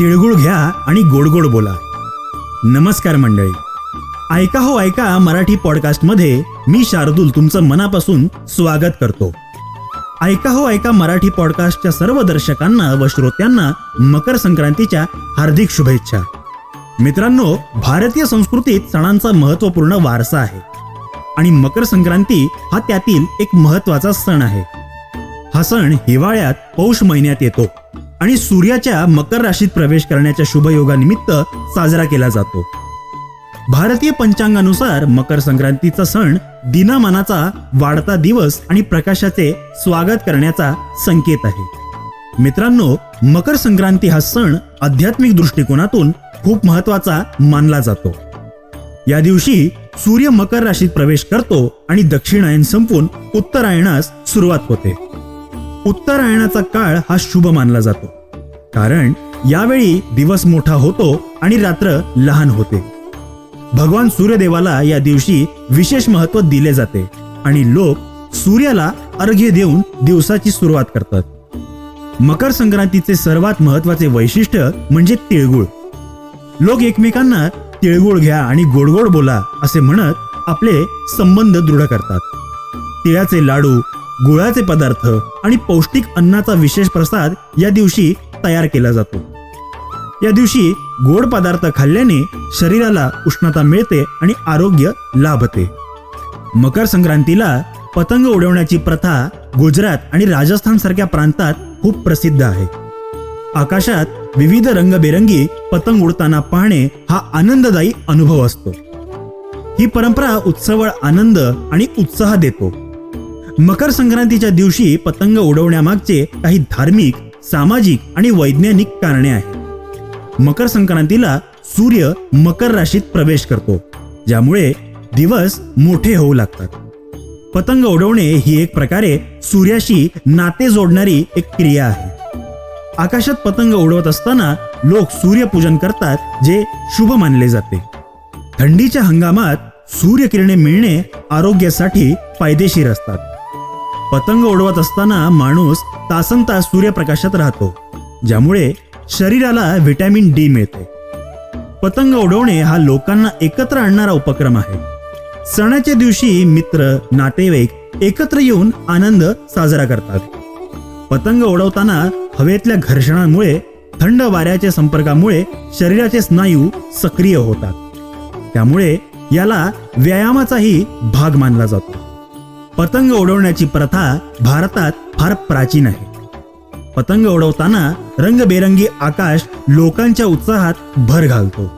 तिळगुळ घ्या आणि गोड गोड बोला. नमस्कार मंडळी. ऐका हो ऐका मराठी पॉडकास्टमध्ये मी शार्दूल तुमचं मनापासून स्वागत करतो. ऐका हो ऐका मराठी पॉडकास्टच्या सर्व दर्शकांना व श्रोत्यांना मकर संक्रांतीच्या हार्दिक शुभेच्छा. मित्रांनो भारतीय संस्कृतीत सणांचा महत्त्वपूर्ण वारसा आहे. आणि मकर संक्रांती हा त्यातील एक महत्त्वाचा सण आहे. हा सण हिवाळ्यात पौष महिन्यात येतो. आणि सूर्याच्या मकर राशीत प्रवेश करण्याच्या शुभयोगानिमित्त साजरा केला जातो. भारतीय पंचांगानुसार मकर संक्रांतीचा सण दिनामानाचा वाढता दिवस आणि प्रकाशाचे स्वागत करण्याचा संकेत आहे. मित्रांनो मकर संक्रांती हा सण आध्यात्मिक दृष्टिकोनातून खूप महत्त्वाचा मानला जातो. या दिवशी सूर्य मकर राशीत प्रवेश करतो आणि दक्षिणायन संपून उत्तरायणास सुरुवात होते. उत्तरायणाचा काळ हा शुभ मानला जातो. कारण यावेळी दिवस मोठा होतो आणि रात्र लहान होते. भगवान सूर्यदेवाला या दिवशी विशेष महत्त्व दिले जाते आणि लोक सूर्याला अर्घ्य देऊन दिवसाची सुरुवात करतात. मकर संक्रांतीचे सर्वात महत्त्वाचे वैशिष्ट्य म्हणजे तिळगुळ. लोक एकमेकांना तिळगुळ घ्या आणि गोडगोड बोला असे म्हणत आपले संबंध दृढ करतात. तिळाचे लाडू गुळाचे पदार्थ आणि पौष्टिक अन्नाचा विशेष प्रसाद या दिवशी तयार केला जातो. या दिवशी गोड पदार्थ खाल्ल्याने शरीराला उष्णता मिळते आणि आरोग्य लाभते. मकर संक्रांतीला पतंग उडवण्याची प्रथा गुजरात आणि राजस्थान सारख्या प्रांतात खूप प्रसिद्ध आहे. आकाशात विविध रंगबेरंगी पतंग उडताना पाहणे हा आनंददायी अनुभव असतो. ही परंपरा उत्सवळ आनंद आणि उत्साह देतो. मकर संक्रांतीच्या दिवशी पतंग उडवण्यामागचे काही धार्मिक सामाजिक आणि वैज्ञानिक कारणे आहेत. मकर संक्रांतीला सूर्य मकर राशीत प्रवेश करतो ज्यामुळे दिवस मोठे होऊ लागतात. पतंग उडवणे ही एक प्रकारे सूर्याशी नाते जोडणारी एक क्रिया आहे. आकाशात पतंग उडवत असताना लोक सूर्यपूजन करतात जे शुभ मानले जाते. थंडीच्या हंगामात सूर्यकिरणे मिळणे आरोग्यासाठी फायदेशीर असतात. पतंग उडवत असताना माणूस तासन तास सूर्यप्रकाशात राहतो ज्यामुळे शरीराला व्हिटॅमिन डी मिळते. पतंग उडवणे हा लोकांना एकत्र आणणारा उपक्रम आहे. सणाच्या दिवशी मित्र नातेवाईक एकत्र येऊन आनंद साजरा करतात. पतंग उडवताना हवेतल्या घर्षणामुळे थंड वाऱ्याच्या संपर्कामुळे शरीराचे स्नायू सक्रिय होतात. त्यामुळे याला व्यायामाचाही भाग मानला जातो. पतंग उडवण्याची प्रथा भारतात फार प्राचीन आहे. पतंग उडवताना रंगबेरंगी आकाश लोकांच्या उत्साहात भर घालतो.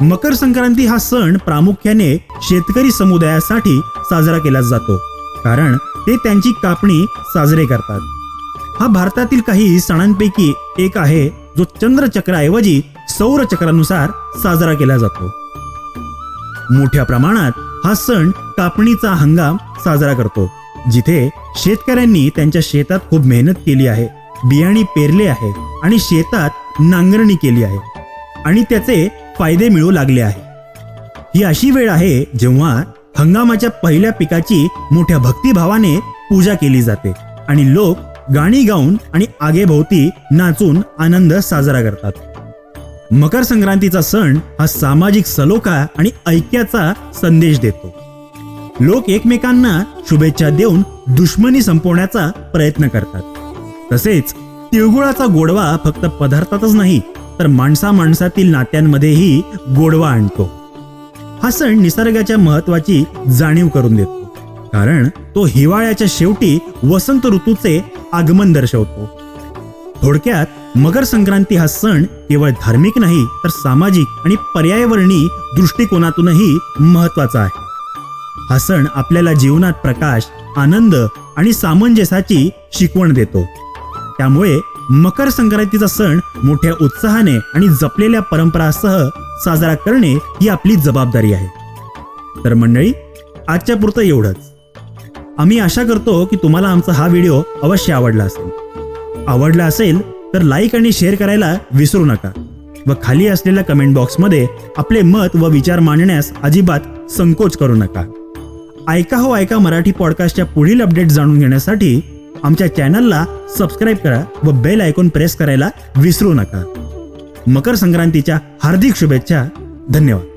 मकर संक्रांती हा सण प्रामुख्याने शेतकरी समुदायासाठी साजरा केला जातो कारण ते त्यांची कापणी साजरे करतात. हा भारतातील काही सणांपैकी एक आहे जो चंद्रचक्राऐवजी सौरचक्रानुसार साजरा केला जातो. मोठ्या प्रमाणात हा सण कापणीचा हंगाम साजरा करतो जिथे शेतकऱ्यांनी त्यांच्या शेतात खूप मेहनत केली आहे बियाणी पेरले आहे आणि शेतात नांगरणी केली आहे आणि त्याचे फायदे मिळू लागले आहे. ही अशी वेळ आहे जेव्हा हंगामाच्या पहिल्या पिकाची मोठ्या भक्तिभावाने पूजा केली जाते आणि लोक गाणी गाऊन आणि आगेभोवती नाचून आनंद साजरा करतात. मकर संक्रांतीचा सण हा सामाजिक सलोखा आणि ऐक्याचा संदेश देतो. लोक एकमेकांना शुभेच्छा देऊन दुश्मनी संपवण्याचा प्रयत्न करतात. तसेच तिळगुळाचा गोडवा फक्त पदार्थातच नाही तर माणसा माणसातील नात्यांमध्येही गोडवा आणतो. हा सण निसर्गाच्या महत्वाची जाणीव करून देतो कारण तो हिवाळ्याच्या शेवटी वसंत ऋतूचे आगमन दर्शवतो. थोडक्यात मकर संक्रांती हा सण केवळ धार्मिक नाही तर सामाजिक आणि पर्यावरणी दृष्टिकोनातूनही महत्त्वाचा आहे. हा सण आपल्याला जीवनात प्रकाश आनंद आणि सामंजस्याची शिकवण देतो. त्यामुळे मकर संक्रांतीचा सण मोठ्या उत्साहाने आणि जपलेल्या परंपरासह साजरा करणे ही आपली जबाबदारी आहे. तर मंडळी आजच्या पुरतं एवढंच. आम्ही आशा करतो की तुम्हाला आमचा हा व्हिडिओ अवश्य आवडला असेल. आवडला असेल तर लाईक आणि शेअर करायला विसरू नका. व खाली असलेल्या कमेंट बॉक्समध्ये आपले मत व विचार मांडण्यास अजिबात संकोच करू नका. ऐका हो ऐका मराठी पॉडकास्टच्या पुढील अपडेट जाणून घेण्यासाठी आमच्या चॅनलला सबस्क्राईब करा व बेल आयकॉन प्रेस करायला विसरू नका. मकर संक्रांतीच्या हार्दिक शुभेच्छा. धन्यवाद.